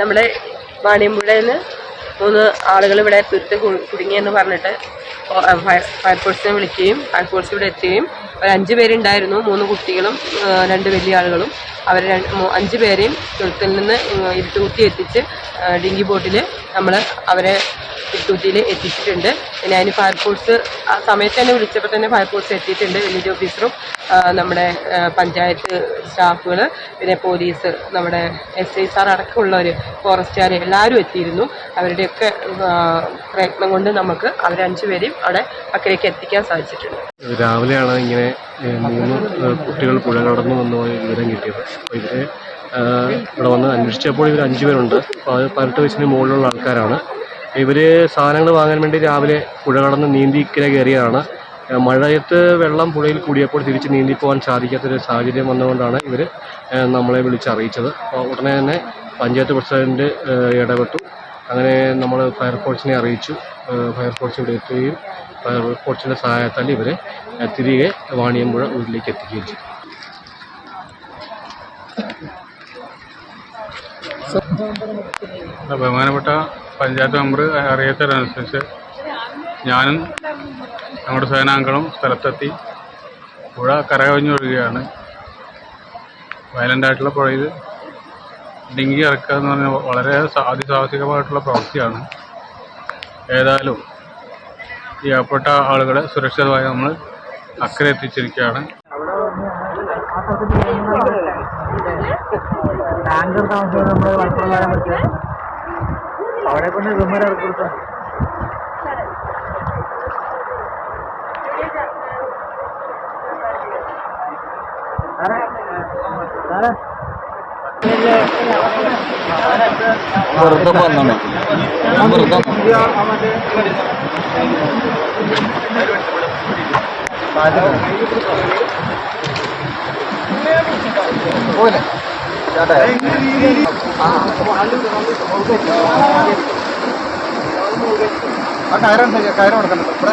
നമ്മുടെ വാണിയമ്പുഴയിൽ നിന്ന് മൂന്ന് ആളുകൾ ഇവിടെ തുരുത്ത് കുടുങ്ങിയെന്ന് പറഞ്ഞിട്ട് ഫയർ ഫയർഫോഴ്സിനെ വിളിക്കുകയും ഫയർഫോഴ്സ് ഇവിടെ എത്തുകയും ഒരു അഞ്ച് പേരുണ്ടായിരുന്നു. മൂന്ന് കുട്ടികളും രണ്ട് വലിയ ആളുകളും. അവർ അഞ്ച് പേരെയും തുരുത്തിൽ നിന്ന് ഇരുട്ടുകുത്തി എത്തിച്ച് ഡിങ്കി ബോട്ടിൽ നമ്മൾ അവരെ ഇരുട്ടുകുത്തിയിൽ എത്തിച്ചിട്ടുണ്ട് പിന്നെ അതിന് ഫയർഫോഴ്സ് ആ സമയത്ത് തന്നെ വിളിച്ചപ്പോൾ തന്നെ ഫയർഫോഴ്സ് എത്തിയിട്ടുണ്ട് വില്ലേജ് ഓഫീസറും നമ്മുടെ പഞ്ചായത്ത് സ്റ്റാഫുകൾ പിന്നെ പോലീസ് നമ്മുടെ എസ് ഐ സാർ അടക്കമുള്ളവർ ഫോറസ്റ്റുകാർ എല്ലാവരും എത്തിയിരുന്നു. അവരുടെയൊക്കെ പ്രയത്നം കൊണ്ട് നമുക്ക് അവരെ അഞ്ചുപേരെയും അവിടെ അക്കരയ്ക്ക് എത്തിക്കാൻ സാധിച്ചിട്ടുണ്ട്. രാവിലെയാണ് ഇങ്ങനെ മൂന്ന് കുട്ടികൾ പുഴ കടന്നു വന്ന വിവരം കിട്ടിയത്. അപ്പോൾ ഇവരെ ഇവിടെ വന്ന് അന്വേഷിച്ചപ്പോൾ ഇവർ അഞ്ചുപേരുണ്ട് പതിനെട്ട് വയസ്സിന് മുകളിലുള്ള ആൾക്കാരാണ്. ഇവർ സാധനങ്ങൾ വാങ്ങാൻ വേണ്ടി രാവിലെ പുഴ കടന്ന് നീന്തി ഇക്കരെ കയറിയതാണ് മഴയത്ത് വെള്ളം പുഴയിൽ കൂടിയപ്പോൾ തിരിച്ച് നീന്തി പോകാൻ സാധിക്കാത്തൊരു സാഹചര്യം വന്നുകൊണ്ടാണ് ഇവർ നമ്മളെ വിളിച്ചറിയിച്ചത് അപ്പോൾ ഉടനെ തന്നെ പഞ്ചായത്ത് പ്രസിഡന്റ് ഇടപെട്ടു. അങ്ങനെ നമ്മൾ ഫയർഫോഴ്സിനെ അറിയിച്ചു. ഫയർഫോഴ്സ് ഇവിടെ എത്തുകയും ഫയർഫോഴ്സിന്റെ സഹായത്താൽ ഇവരെ തിരികെ വാണിയമ്പുഴ വീട്ടിലേക്ക് എത്തിക്കുകയും ചെയ്തു. ബഹുമാനപ്പെട്ട പഞ്ചായത്ത് മെമ്പർ അറിയിച്ചതനുസരിച്ച് ഞാനും ഞങ്ങളുടെ സേനാംഗങ്ങളും സ്ഥലത്തെത്തി പുഴ കരകവിഞ്ഞൊഴുകയാണ് വയലന്റായിട്ടുള്ള പുഴയിൽ ഡിങ്കി ഇറക്കുക എന്ന് പറഞ്ഞാൽ വളരെ അതിസാഹസികമായിട്ടുള്ള പ്രവൃത്തിയാണ് ഏതായാലും ഈ അപ്പെട്ട ആളുകളെ സുരക്ഷിതമായി നമ്മൾ അക്കരെ എത്തിച്ചിരിക്കുകയാണ് ടാങ്കർ താമസം നമ്മൾ അവിടെ കൊണ്ട് വിമര കൊടുക്കാം വെറുതെ വന്നാണ്. വെറുതെ പോലെ ആ കയറാൻ കയറാൻ കൊടുക്കണ്ടോ ഇവിടെ